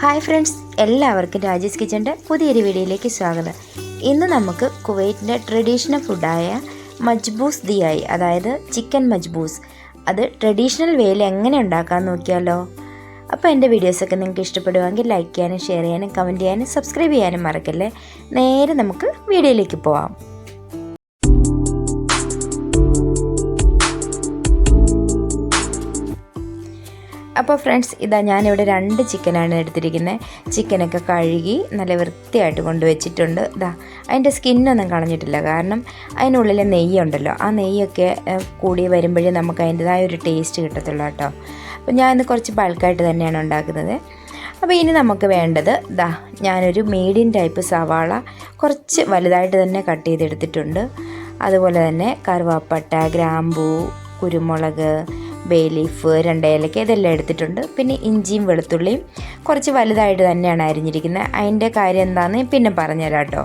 Hi friends എല്ലാവർക്കും രാജേഷ് കിച്ചന്റെ പുതിയൊരു വീഡിയോയിലേക്ക് സ്വാഗതം. ഇന്ന് നമുക്ക് കുവൈറ്റിന്റെ ട്രഡീഷണൽ ഫുഡായ മജ്ബൂസ് ദിയായി അതായത് ചിക്കൻ മജ്ബൂസ് അത് ട്രഡീഷണൽ വേയിൽ എങ്ങനെ ഉണ്ടാക്കാമെന്ന് നോക്കിയാലോ? അപ്പോൾ എന്റെ വീഡിയോസൊക്കെ നിങ്ങൾക്ക് ഇഷ്ടപ്പെടുവാണെങ്കിൽ ലൈക്ക് ചെയ്യാനും ഷെയർ ചെയ്യാനും കമന്റ് ചെയ്യാനും സബ്സ്ക്രൈബ് ചെയ്യാനും മറക്കല്ലേ? നേരെ നമുക്ക് വീഡിയോയിലേക്ക് പോവാം. അപ്പോൾ ഫ്രണ്ട്സ് ഇതാ ഞാനിവിടെ രണ്ട് ചിക്കനാണ് എടുത്തിരിക്കുന്നത്. ചിക്കനൊക്കെ കഴുകി നല്ല വൃത്തിയായിട്ട് കൊണ്ടുവച്ചിട്ടുണ്ട്. ഇതാ അതിന്റെ സ്കിന്നൊന്നും കളഞ്ഞിട്ടില്ല. കാരണം അതിനുള്ളിലെ നെയ്യുണ്ടല്ലോ ആ നെയ്യൊക്കെ കൂടി വരുമ്പോഴേ നമുക്ക് അതിന്റെതായ ഒരു ടേസ്റ്റ് കിട്ടത്തുള്ളൂ കേട്ടോ. അപ്പോൾ ഞാനിന്ന് കുറച്ച് ബൾക്കായിട്ട് തന്നെയാണ് ഉണ്ടാക്കുന്നത്. അപ്പോൾ ഇനി നമുക്ക് വേണ്ടത് ദാ ഞാനൊരു മീഡിയം ടൈപ്പ് സവാള കുറച്ച് വലുതായിട്ട് തന്നെ കട്ട് ചെയ്തെടുത്തിട്ടുണ്ട്. അതുപോലെ തന്നെ കറുവാപ്പട്ട ഗ്രാമ്പൂ കുരുമുളക് ബേ ലീഫ് രണ്ട് ഏലക്ക ഇതെല്ലാം എടുത്തിട്ടുണ്ട്. പിന്നെ ഇഞ്ചിയും വെളുത്തുള്ളിയും കുറച്ച് വലുതായിട്ട് തന്നെയാണ് അരിഞ്ഞിരിക്കുന്നത്. അതിന്റെ കാര്യം എന്താണെന്ന് പിന്നെ പറഞ്ഞുതരാം കേട്ടോ.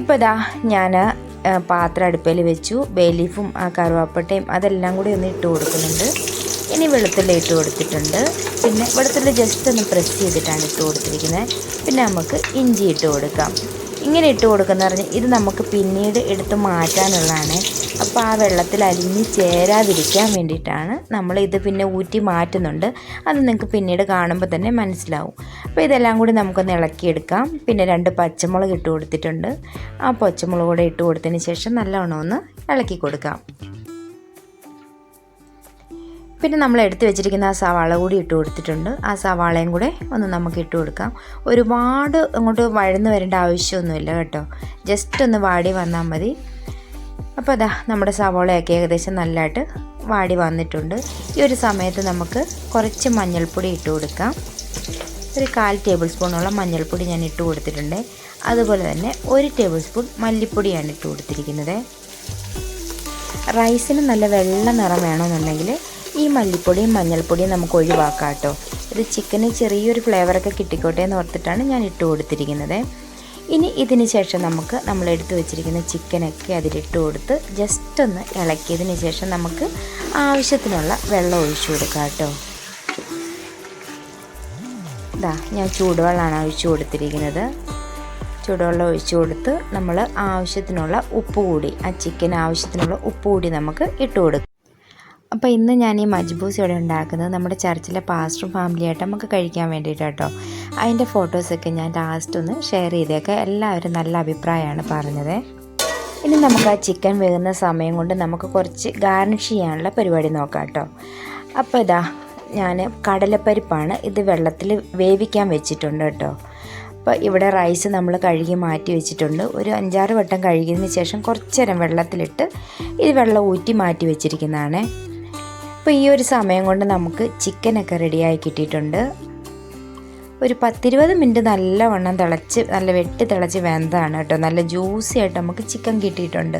ഇപ്പോൾ ഇതാ ഞാൻ പാത്രം അടുപ്പയിൽ വെച്ചു. ബേ ലീഫും ആ കറുവാപ്പട്ടയും അതെല്ലാം കൂടി ഒന്ന് ഇട്ട് കൊടുക്കുന്നുണ്ട്. ഇനി വെളുത്തുള്ളി ഇട്ട് കൊടുത്തിട്ടുണ്ട്. പിന്നെ വെളുത്തുള്ളി ജസ്റ്റ് ഒന്ന് പ്രസ് ചെയ്തിട്ടാണ് ഇട്ട് കൊടുത്തിരിക്കുന്നത്. പിന്നെ നമുക്ക് ഇഞ്ചി ഇട്ട് കൊടുക്കാം. ഇങ്ങനെ ഇട്ട് കൊടുക്കുന്ന പറഞ്ഞാൽ ഇത് നമുക്ക് പിന്നീട് എടുത്ത് മാറ്റാനുള്ളതാണ്. അപ്പോൾ ആ വെള്ളത്തിൽ അലിഞ്ഞ് ചേരാതിരിക്കാൻ വേണ്ടിയിട്ടാണ് നമ്മൾ ഇത് പിന്നെ ഊറ്റി മാറ്റുന്നുണ്ട്. അത് നിങ്ങൾക്ക് പിന്നീട് കാണുമ്പോൾ തന്നെ മനസ്സിലാവും. അപ്പോൾ ഇതെല്ലാം കൂടി നമുക്കൊന്ന് ഇളക്കിയെടുക്കാം. പിന്നെ രണ്ട് പച്ചമുളക് ഇട്ട് കൊടുത്തിട്ടുണ്ട്. ആ പച്ചമുളക് കൂടെ ഇട്ട് കൊടുത്തതിന് ശേഷം നല്ലവണ്ണം ഒന്ന് ഇളക്കി കൊടുക്കാം. പിന്നെ നമ്മൾ എടുത്തു വെച്ചിരിക്കുന്ന ആ സവാള കൂടി ഇട്ട് കൊടുത്തിട്ടുണ്ട്. ആ സവാളയും കൂടെ ഒന്ന് നമുക്ക് ഇട്ട് കൊടുക്കാം. ഒരുപാട് അങ്ങോട്ട് വഴന്ന് വരേണ്ട ആവശ്യമൊന്നുമില്ല കേട്ടോ. ജസ്റ്റ് ഒന്ന് വാടി വന്നാൽ മതി. അപ്പോൾ അതാ നമ്മുടെ സവോളയൊക്കെ ഏകദേശം നല്ലതായിട്ട് വാടി വന്നിട്ടുണ്ട്. ഈ ഒരു സമയത്ത് നമുക്ക് കുറച്ച് മഞ്ഞൾപ്പൊടി ഇട്ട് കൊടുക്കാം. ഒരു കാൽ ടേബിൾ സ്പൂണോളം മഞ്ഞൾപ്പൊടി ഞാൻ ഇട്ട് കൊടുത്തിട്ടുണ്ട്. അതുപോലെ തന്നെ ഒരു ടേബിൾ സ്പൂൺ മല്ലിപ്പൊടിയാണ് ഇട്ട് കൊടുത്തിരിക്കുന്നത്. റൈസിന് നല്ല വെള്ള നിറം വേണമെന്നുണ്ടെങ്കിൽ ഈ മല്ലിപ്പൊടിയും മഞ്ഞൾപ്പൊടിയും നമുക്ക് ഒഴിവാക്കാം കേട്ടോ. ഇത് ചിക്കന് ചെറിയൊരു ഫ്ലേവറൊക്കെ കിട്ടിക്കോട്ടെ എന്ന് ഓർത്തിട്ടാണ് ഞാൻ ഇട്ട് കൊടുത്തിരിക്കുന്നത്. ഇനി ഇതിന് ശേഷം നമുക്ക് നമ്മൾ എടുത്തു വെച്ചിരിക്കുന്ന ചിക്കനൊക്കെ അതിലിട്ട് കൊടുത്ത് ജസ്റ്റ് ഒന്ന് ഇളക്കിയതിന് ശേഷം നമുക്ക് ആവശ്യത്തിനുള്ള വെള്ളം ഒഴിച്ചു കൊടുക്കാം കേട്ടോ. ഇതാ ഞാൻ ചൂടുവെള്ളമാണ് ഒഴിച്ചു കൊടുത്തിരിക്കുന്നത്. ചൂടുവെള്ളം ഒഴിച്ചു കൊടുത്ത് നമ്മൾ ആവശ്യത്തിനുള്ള ഉപ്പ് കൂടി ആ ചിക്കൻ ആവശ്യത്തിനുള്ള ഉപ്പ് കൂടി നമുക്ക് ഇട്ട് കൊടുക്കും. അപ്പോൾ ഇന്ന് ഞാൻ ഈ മജ്ബൂസ് ഇവിടെ ഉണ്ടാക്കുന്നത് നമ്മുടെ ചർച്ചിലെ പാസ്റ്റർ ഫാമിലിയായിട്ട് നമുക്ക് കഴിക്കാൻ വേണ്ടിയിട്ട് കേട്ടോ അതിന്റെ ഫോട്ടോസൊക്കെ ഞാൻ ലാസ്റ്റ് ഒന്ന് ഷെയർ ചെയ്തേക്കാം. എല്ലാവരും നല്ല അഭിപ്രായമാണ് പറഞ്ഞത്. ഇനി നമുക്ക് ആ ചിക്കൻ വേകുന്ന സമയം കൊണ്ട് നമുക്ക് കുറച്ച് ഗാർണിഷ് ചെയ്യാനുള്ള പരിപാടി നോക്കാം കേട്ടോ അപ്പോൾ ഇതാ ഞാൻ കടലപ്പരിപ്പാണ് ഇത് വെള്ളത്തിൽ വേവിക്കാൻ വെച്ചിട്ടുണ്ട് കേട്ടോ. അപ്പോൾ ഇവിടെ റൈസ് നമ്മൾ കഴുകി മാറ്റി വെച്ചിട്ടുണ്ട്. ഒരു അഞ്ചാറ് വട്ടം കഴുകിയതിന് ശേഷം കുറച്ചേരം വെള്ളത്തിലിട്ട് ഇത് വെള്ളം ഊറ്റി മാറ്റി വെച്ചിരിക്കുന്നതാണ്. അപ്പോൾ ഈ ഒരു സമയം കൊണ്ട് നമുക്ക് ചിക്കനൊക്കെ റെഡിയായി കിട്ടിയിട്ടുണ്ട്. ഒരു പത്തിരുപത് മിനിറ്റ് നല്ലവണ്ണം തിളച്ച് നല്ല വെട്ടി തിളച്ച് വെന്തതാണ് കേട്ടോ. നല്ല ജ്യൂസി ആയിട്ട് നമുക്ക് ചിക്കൻ കിട്ടിയിട്ടുണ്ട്.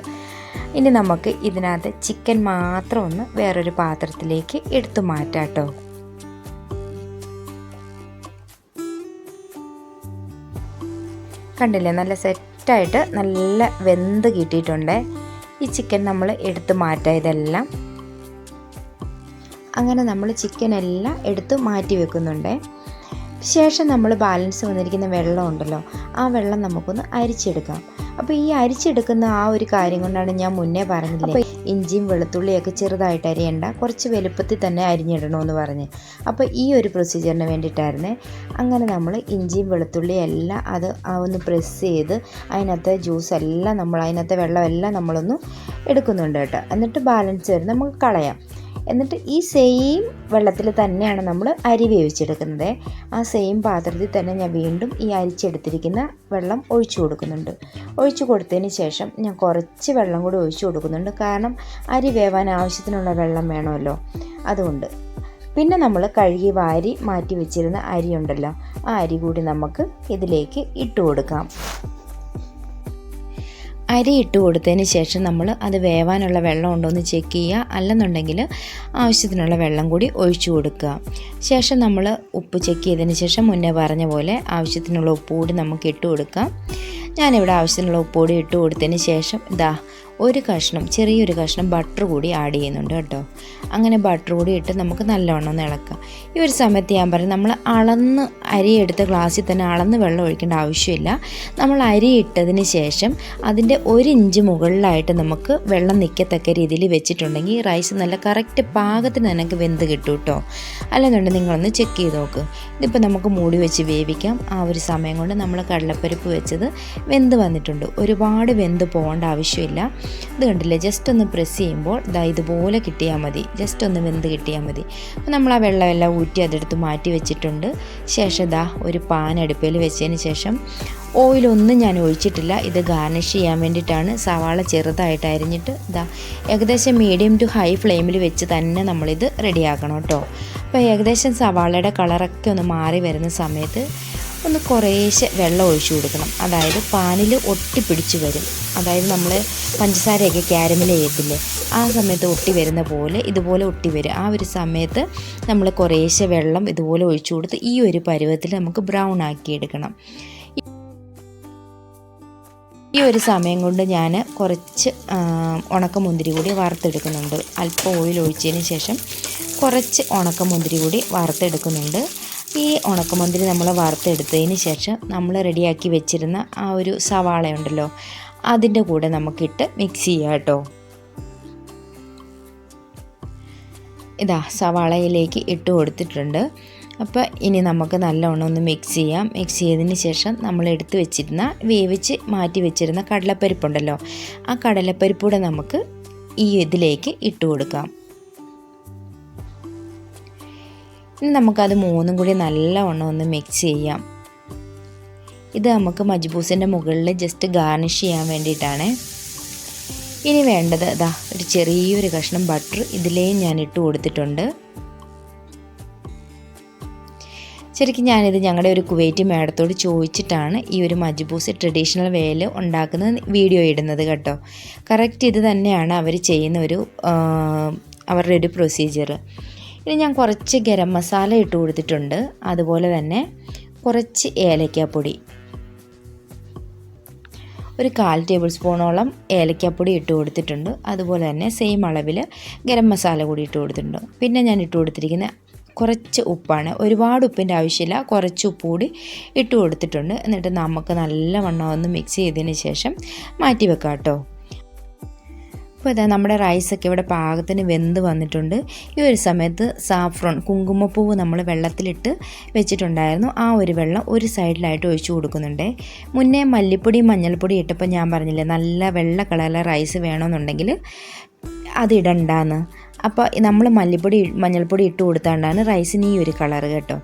ഇനി നമുക്ക് ഇതിനകത്ത് ചിക്കൻ മാത്രം ഒന്ന് വേറൊരു പാത്രത്തിലേക്ക് എടുത്തു മാറ്റാം കേട്ടോ. കണ്ടില്ലേ? നല്ല സെറ്റായിട്ട് നല്ല വെന്ത് കിട്ടിയിട്ടുണ്ട്. ഈ ചിക്കൻ നമ്മൾ എടുത്തു മാറ്റാം ഇതെല്ലാം. അങ്ങനെ നമ്മൾ ചിക്കൻ എല്ലാം എടുത്ത് മാറ്റി വെക്കുന്നുണ്ട്. ശേഷം നമ്മൾ ബാലൻസ് വന്നിരിക്കുന്ന വെള്ളമുണ്ടല്ലോ ആ വെള്ളം നമുക്കൊന്ന് അരിച്ചെടുക്കാം. അപ്പോൾ ഈ അരിച്ചെടുക്കുന്ന ആ ഒരു കാര്യം കൊണ്ടാണ് ഞാൻ മുന്നേ പറഞ്ഞില്ലേ ഇഞ്ചിയും വെളുത്തുള്ളിയൊക്കെ ചെറുതായിട്ട് അരിയണ്ട കുറച്ച് വലുപ്പത്തിൽ തന്നെ അരിഞ്ഞിടണമെന്ന് പറഞ്ഞ്. അപ്പോൾ ഈ ഒരു പ്രൊസീജിയറിന് വേണ്ടിയിട്ടായിരുന്നേ അങ്ങനെ നമ്മൾ ഇഞ്ചിയും വെളുത്തുള്ളിയും എല്ലാം അത് ആ ഒന്ന് പ്രസ് ചെയ്ത് അതിനകത്തെ ജ്യൂസ് എല്ലാം നമ്മൾ അതിനകത്തെ വെള്ളമെല്ലാം നമ്മളൊന്ന് എടുക്കുന്നുണ്ട് കേട്ടോ. എന്നിട്ട് ബാലൻസ് വരുന്ന നമുക്ക് കളയാം. എന്നിട്ട് ഈ സെയിം വെള്ളത്തിൽ തന്നെയാണ് നമ്മൾ അരി വേവിച്ചെടുക്കുന്നത്. ആ സെയിം പാത്രത്തിൽ തന്നെ ഞാൻ വീണ്ടും ഈ അരിച്ചെടുത്തിരിക്കുന്ന വെള്ളം ഒഴിച്ചു കൊടുക്കുന്നുണ്ട്. ഒഴിച്ചു കൊടുത്തതിന് ശേഷം ഞാൻ കുറച്ച് വെള്ളം കൂടി ഒഴിച്ചു കൊടുക്കുന്നുണ്ട്. കാരണം അരി വേവാൻ ആവശ്യത്തിനുള്ള വെള്ളം വേണമല്ലോ. അതുകൊണ്ട്. പിന്നെ നമ്മൾ കഴുകി വാരി മാറ്റി വെച്ചിരുന്ന അരി ഉണ്ടല്ലോ. ആ അരി കൂടി നമുക്ക് ഇതിലേക്ക് ഇട്ട് കൊടുക്കാം. അരി ഇട്ട് കൊടുത്തതിന് ശേഷം നമ്മൾ അത് വേവാനുള്ള വെള്ളം ഉണ്ടോ എന്ന് ചെക്ക് ചെയ്യുക. അല്ലെന്നുണ്ടെങ്കിൽ ആവശ്യത്തിനുള്ള വെള്ളം കൂടി ഒഴിച്ചു കൊടുക്കുക. ശേഷം നമ്മൾ ഉപ്പ് ചെക്ക് ചെയ്തതിന് ശേഷം മുന്നേ പറഞ്ഞ പോലെ ആവശ്യത്തിനുള്ള ഉപ്പ് കൂടി നമുക്ക് ഇട്ട് കൊടുക്കാം. ഞാനിവിടെ ആവശ്യത്തിനുള്ള ഉപ്പ് കൂടി ഇട്ട് കൊടുത്തതിന് ശേഷം ഇതാ ഒരു കഷ്ണം ചെറിയൊരു കഷ്ണം ബട്ടർ കൂടി ആഡ് ചെയ്യുന്നുണ്ട് കേട്ടോ. അങ്ങനെ ബട്ടർ കൂടി ഇട്ട് നമുക്ക് നല്ലവണ്ണം ഒന്ന് ഇളക്കാം. ഈ ഒരു സമയത്ത് ഞാൻ പറയും നമ്മൾ അളന്ന് അരി എടുത്ത ഗ്ലാസ്സിൽ തന്നെ അളന്ന് വെള്ളം ഒഴിക്കേണ്ട ആവശ്യമില്ല. നമ്മൾ അരി ഇട്ടതിന് ശേഷം അതിന്റെ ഒരു ഇഞ്ച് മുകളിലായിട്ട് നമുക്ക് വെള്ളം നിൽക്കത്തക്ക രീതിയിൽ വെച്ചിട്ടുണ്ടെങ്കിൽ റൈസ് നല്ല കറക്റ്റ് പാകത്തിന് നിനക്ക് വെന്ത് കിട്ടും കേട്ടോ. അല്ലെന്നുണ്ടെങ്കിൽ നിങ്ങളൊന്ന് ചെക്ക് ചെയ്ത് നോക്ക്. ഇതിപ്പോൾ നമുക്ക് മൂടി വെച്ച് വേവിക്കാം. ആ ഒരു സമയം കൊണ്ട് നമ്മൾ കടലപ്പരിപ്പ് വെച്ചത് വെന്ത് വന്നിട്ടുണ്ട്. ഒരുപാട് വെന്ത് പോകേണ്ട ആവശ്യമില്ല. ഇത് കണ്ടില്ലേ? ജസ്റ്റ് ഒന്ന് പ്രസ് ചെയ്യുമ്പോൾ ഇതാ ഇതുപോലെ കിട്ടിയാൽ മതി. ജസ്റ്റ് ഒന്ന് വെന്ത് കിട്ടിയാൽ മതി. അപ്പോൾ നമ്മൾ ആ വെള്ളമെല്ലാം ഊറ്റി അതെടുത്ത് മാറ്റി വെച്ചിട്ടുണ്ട്. ശേഷം ഇതാ ഒരു പാൻ അടുപ്പിൽ വെച്ചതിന് ശേഷം ഓയിലൊന്നും ഞാൻ ഒഴിച്ചിട്ടില്ല. ഇത് ഗാർണിഷ് ചെയ്യാൻ വേണ്ടിയിട്ടാണ്. സവാള ചെറുതായിട്ട് അരിഞ്ഞിട്ട് ഇതാ ഏകദേശം മീഡിയം ടു ഹൈ ഫ്ലെയിമിൽ വെച്ച് തന്നെ നമ്മളിത് റെഡിയാക്കണം കേട്ടോ. അപ്പോൾ ഏകദേശം സവാളയുടെ കളറൊക്കെ ഒന്ന് മാറി വരുന്ന സമയത്ത് ഒന്ന് കുറേശ്ശെ വെള്ളം ഒഴിച്ചു കൊടുക്കണം. അതായത് പാനിൽ ഒട്ടിപ്പിടിച്ച് വരും. അതായത് നമ്മൾ പഞ്ചസാരയൊക്കെ ക്യാരമൽ ചെയ്യത്തില്ലേ ആ സമയത്ത് ഒട്ടി വരുന്ന പോലെ ഇതുപോലെ ഒട്ടി വരും. ആ ഒരു സമയത്ത് നമ്മൾ കുറേശ്ശെ വെള്ളം ഇതുപോലെ ഒഴിച്ചു കൊടുത്ത് ഈ ഒരു പരുവത്തിൽ നമുക്ക് ബ്രൗൺ ആക്കി എടുക്കണം. ഈ ഒരു സമയം കൊണ്ട് ഞാൻ കുറച്ച് ഉണക്കമുന്തിരി കൂടി വറുത്തെടുക്കുന്നുണ്ട്. അല്പം ഓയിൽ ഒഴിച്ചതിന് ശേഷം കുറച്ച് ഉണക്കമുന്തിരി കൂടി വറുത്തെടുക്കുന്നുണ്ട്. ഈ ഉണക്കമുന്തിരി നമ്മൾ വറുത്തെടുത്തതിന് ശേഷം നമ്മൾ റെഡിയാക്കി വെച്ചിരുന്ന ആ ഒരു സവാള ഉണ്ടല്ലോ അതിന്റെ കൂടെ നമുക്കിട്ട് മിക്സ് ചെയ്യാം കേട്ടോ. ഇതാ സവാളയിലേക്ക് ഇട്ട് കൊടുത്തിട്ടുണ്ട്. അപ്പോൾ ഇനി നമുക്ക് നല്ലോണം ഒന്ന് മിക്സ് ചെയ്യാം. മിക്സ് ചെയ്തതിന് ശേഷം നമ്മൾ എടുത്ത് വെച്ചിരുന്ന വേവിച്ച് മാറ്റി വെച്ചിരുന്ന കടലപ്പരിപ്പുണ്ടല്ലോ ആ കടലപ്പരിപ്പൂടെ നമുക്ക് ഈ ഇതിലേക്ക് ഇട്ട് കൊടുക്കാം. ഇനി നമുക്കത് മൂന്നും കൂടി നല്ലവണ്ണം ഒന്ന് മിക്സ് ചെയ്യാം. ഇത് നമുക്ക് മജ്ബൂസിന്റെ മുകളിൽ ജസ്റ്റ് ഗാർണിഷ് ചെയ്യാൻ വേണ്ടിയിട്ടാണ്. ഇനി വേണ്ടത് ഇതാ ഒരു ചെറിയൊരു കഷ്ണം ബട്ടർ ഇതിലേയും ഞാൻ ഇട്ട് കൊടുത്തിട്ടുണ്ട്. ശരിക്കും ഞാനിത് ഞങ്ങളുടെ ഒരു കുവൈറ്റ് മാഡത്തോട് ചോദിച്ചിട്ടാണ് ഈ ഒരു മജ്ബൂസ് ട്രഡീഷണൽ വേയിൽ ഉണ്ടാക്കുന്ന വീഡിയോ ഇടുന്നത് കേട്ടോ. കറക്റ്റ് ഇത് തന്നെയാണ് അവർ ചെയ്യുന്ന ഒരു അവരുടെ ഒരു പ്രൊസീജിയർ ഇനി ഞാൻ കുറച്ച് ഗരം മസാല ഇട്ട് കൊടുത്തിട്ടുണ്ട്. അതുപോലെ തന്നെ കുറച്ച് ഏലക്കാപ്പൊടി. ഒരു കാൽ ടേബിൾ സ്പൂണോളം ഏലക്കാപ്പൊടി ഇട്ട് കൊടുത്തിട്ടുണ്ട്. അതുപോലെ തന്നെ സെയിം അളവിൽ ഗരം മസാല കൂടി ഇട്ട് കൊടുത്തിട്ടുണ്ട്. പിന്നെ ഞാൻ ഇട്ട് കൊടുത്തിരിക്കുന്ന കുറച്ച് ഉപ്പാണ്. ഒരുപാട് ഉപ്പിന്റെ ആവശ്യമില്ല. കുറച്ച് ഉപ്പ് കൂടി ഇട്ട് കൊടുത്തിട്ടുണ്ട്. എന്നിട്ട് നമുക്ക് നല്ലവണ്ണം ഒന്ന് മിക്സ് ചെയ്തതിന് ശേഷം മാറ്റി വെക്കാം കേട്ടോ അപ്പോൾ ഇതാ നമ്മുടെ റൈസൊക്കെ ഇവിടെ പാകത്തിന് വെന്ത് വന്നിട്ടുണ്ട്. ഈ ഒരു സമയത്ത് സാഫ്രോൺ കുങ്കുമപ്പൂവ് നമ്മൾ വെള്ളത്തിലിട്ട് വെച്ചിട്ടുണ്ടായിരുന്നു. ആ ഒരു വെള്ളം ഒരു സൈഡിലായിട്ട് ഒഴിച്ചു കൊടുക്കുന്നുണ്ട്. മുന്നേ മല്ലിപ്പൊടി മഞ്ഞൾപ്പൊടി ഇട്ടപ്പോൾ ഞാൻ പറഞ്ഞില്ലേ നല്ല വെള്ള കളറിലെ റൈസ് വേണമെന്നുണ്ടെങ്കിൽ അതിടണ്ടാന്ന് അപ്പോൾ നമ്മൾ മല്ലിപ്പൊടി മഞ്ഞൾപ്പൊടി ഇട്ട് കൊടുത്താണ്ടാണ് റൈസിന് ഈ ഒരു കളർ കേട്ടോ.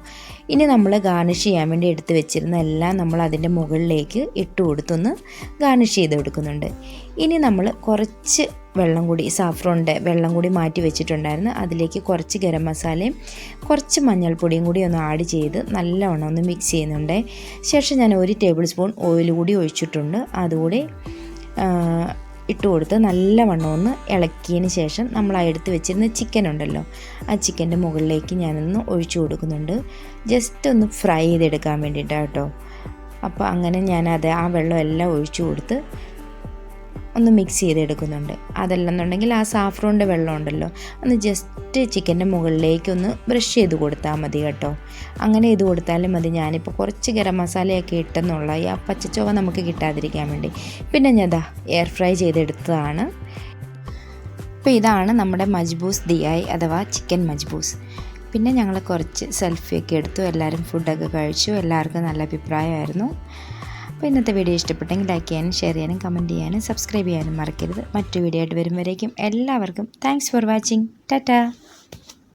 ഇനി നമ്മൾ ഗാർണിഷ് ചെയ്യാൻ വേണ്ടി എടുത്ത് വെച്ചിരുന്ന എല്ലാം നമ്മൾ അതിന്റെ മുകളിലേക്ക് ഇട്ട് കൊടുത്തൊന്ന് ഗാർണിഷ് ചെയ്ത് കൊടുക്കുന്നുണ്ട്. ഇനി നമ്മൾ കുറച്ച് വെള്ളം കൂടി സാഫ്രോണിന്റെ വെള്ളം കൂടി മാറ്റി വെച്ചിട്ടുണ്ടായിരുന്നു. അതിലേക്ക് കുറച്ച് ഗരം മസാലയും കുറച്ച് മഞ്ഞൾപ്പൊടിയും കൂടി ഒന്ന് ആഡ് ചെയ്ത് നല്ലവണ്ണം ഒന്ന് മിക്സ് ചെയ്യുന്നുണ്ട്. ശേഷം ഞാൻ ഒരു ടേബിൾ സ്പൂൺ ഓയിൽ കൂടി ഒഴിച്ചിട്ടുണ്ട്. അതുകൂടി ഇട്ട് കൊടുത്ത് നല്ലവണ്ണം ഒന്ന് ഇളക്കിയതിന് ശേഷം നമ്മൾ ആ എടുത്ത് വെച്ചിരുന്ന ചിക്കൻ ഉണ്ടല്ലോ ആ ചിക്കന്റെ മുകളിലേക്ക് ഞാനൊന്ന് ഒഴിച്ചു കൊടുക്കുന്നുണ്ട്. ജസ്റ്റ് ഒന്ന് ഫ്രൈ ചെയ്തെടുക്കാൻ വേണ്ടിയിട്ടാണ് കേട്ടോ അപ്പോൾ അങ്ങനെ ഞാനത് ആ വെള്ളം എല്ലാം ഒഴിച്ചു കൊടുത്ത് ഒന്ന് മിക്സ് ചെയ്തെടുക്കുന്നുണ്ട്. അതല്ലെന്നുണ്ടെങ്കിൽ ആ സാഫ്രോണിന്റെ വെള്ളം ഉണ്ടല്ലോ ഒന്ന് ജസ്റ്റ് ചിക്കന്റെ മുകളിലേക്ക് ഒന്ന് ബ്രഷ് ചെയ്ത് കൊടുത്താൽ മതി കേട്ടോ. അങ്ങനെ ഇത് കൊടുത്താലും മതി. ഞാനിപ്പോൾ കുറച്ച് ഗരം മസാലയൊക്കെ ഇട്ടെന്നുള്ള ഈ ആ പച്ചച്ചോവ നമുക്ക് കിട്ടാതിരിക്കാൻ വേണ്ടി. പിന്നെ ഞാൻ ഇതാ എയർ ഫ്രൈ ചെയ്തെടുത്തതാണ്. അപ്പോൾ ഇതാണ് നമ്മുടെ മജ്ബൂസ് ദിയായി അഥവാ ചിക്കൻ മജ്ബൂസ്. പിന്നെ ഞങ്ങൾ കുറച്ച് സെൽഫിയൊക്കെ എടുത്തു. എല്ലാവരും ഫുഡൊക്കെ കഴിച്ചു. എല്ലാവർക്കും നല്ല അഭിപ്രായമായിരുന്നു. അപ്പോൾ ഇന്നത്തെ വീഡിയോ ഇഷ്ടപ്പെട്ടെങ്കിൽ ലൈക്ക് ചെയ്യാനും ഷെയർ ചെയ്യാനും കമന്റ് ചെയ്യാനും സബ്സ്ക്രൈബ് ചെയ്യാനും മറക്കരുത്. മറ്റു വീഡിയോ ആയിട്ട് വരുമ്പോഴേക്കും എല്ലാവർക്കും താങ്ക്സ് ഫോർ വാച്ചിങ് ടാറ്റാ